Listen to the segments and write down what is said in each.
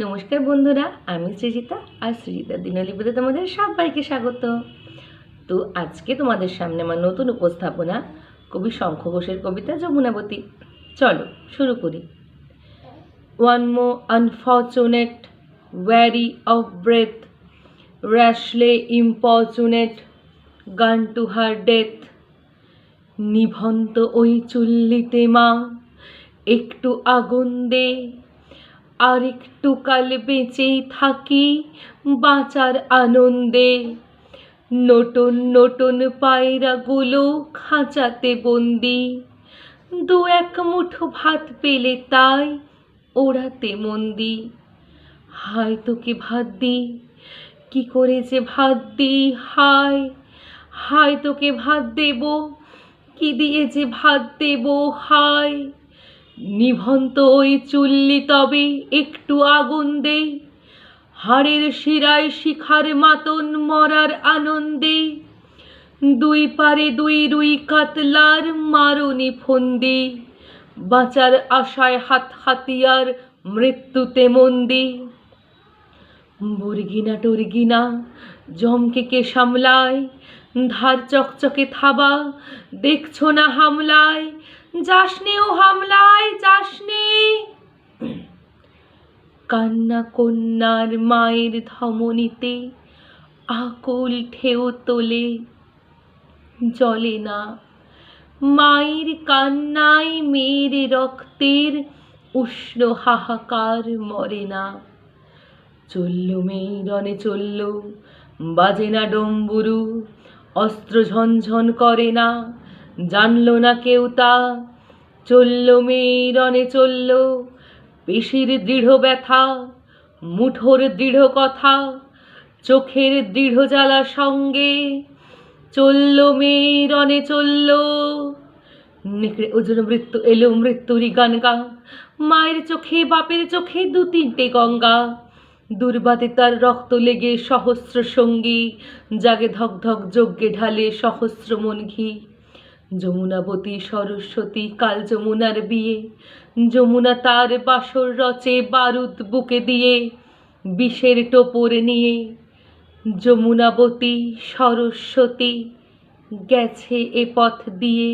নমস্কার বন্ধুরা, আমি সৃজিতা আর সৃজিতা দিনলিপিতে তোমাদের সবাইকে স্বাগত। তো আজকে তোমাদের সামনে আমার নতুন উপস্থাপনা কবি শঙ্খ ঘোষের কবিতা যমুনাবতী। চলো শুরু করি। One more unfortunate weary of breath rashly importunate gone to her death নিভন্ত ওই চুল্লিতে মা, একটু আগুন দে। আর একটু কাল বেঁচেই থাকি বাঁচার আনন্দে। নতুন নতুন পায়রাগুলো খাঁচাতে বন্দি। দু এক মুঠো ভাত পেলে তাই ওড়াতে মন্দি। হায় তোকে ভাত দি কি করে যে ভাত দি হায় হায় তোকে ভাত দেব? কি দিয়ে যে ভাত দেব? হায় নিভন্ত ওই চুল্লি তবে একটু আগুন দে হাড়ের শিরায় শিখার মাতন মরার আনন্দে। দুই পারে দুই রুই কাতলার মারণি ফন্দি। বাঁচার আশায় হাত হাতিয়ার মৃত্যুতে মন্দি। মুরগিনা টুরগিনা জমকে কে সামলায়? ধার চকচকে থাবা, দেখছ না হামলায়? যাসনে ও হামলায়, যাসনে। কান্না কন্যার মায়ের ধমনীতে আকুল ঢেউ তোলে। জলে না। মায়ের কান্নায় মেয়ের রক্তের উষ্ণ হাহাকার মরে না। চলল মেয়েরনে চলল, বাজে না ডম্বুরু, অস্ত্র ঝনঝন করে না। জানলো না কেউ তা। চলল মেয়েরনে চলল পেশির দৃঢ় ব্যথা, মুঠোর দৃঢ় কথা, চোখের দৃঢ় জ্বালা সঙ্গে। চলল মেয়েরনে চলল। নেকড়ে ওজন মৃত্যু, এলো মৃত্যুরই গান গা। মায়ের চোখে, বাপের চোখে দু তিনটে গঙ্গা। দুর্বাদে তার রক্ত লেগে সহস্র সঙ্গী, জাগে ধক ধক যজ্ঞে ঢালে সহস্র মন ঘি। যমুনাবতী সরস্বতী, কাল যমুনার বিয়ে। যমুনা তার বাসর রচে বারুদ বুকে দিয়ে, বিষের টোপর নিয়ে। যমুনাবতী সরস্বতী গেছে এ পথ দিয়ে,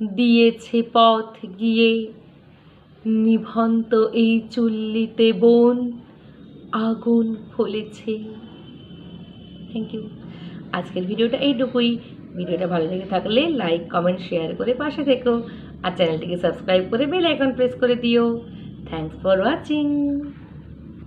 দিয়েছে পথ গিয়ে। নিভন্ত এই চুল্লিতে বোন আগুন ফলেছে। থ্যাংক ইউ আজকের ভিডিওটা এইটুকুই। ভিডিওটা ভালো লেগে থাকলে লাইক কমেন্ট শেয়ার করে পাশে থেকো। আর চ্যানেলটিকে সাবস্ক্রাইব করে বেল আইকন প্রেস করে দিও। Thanks for watching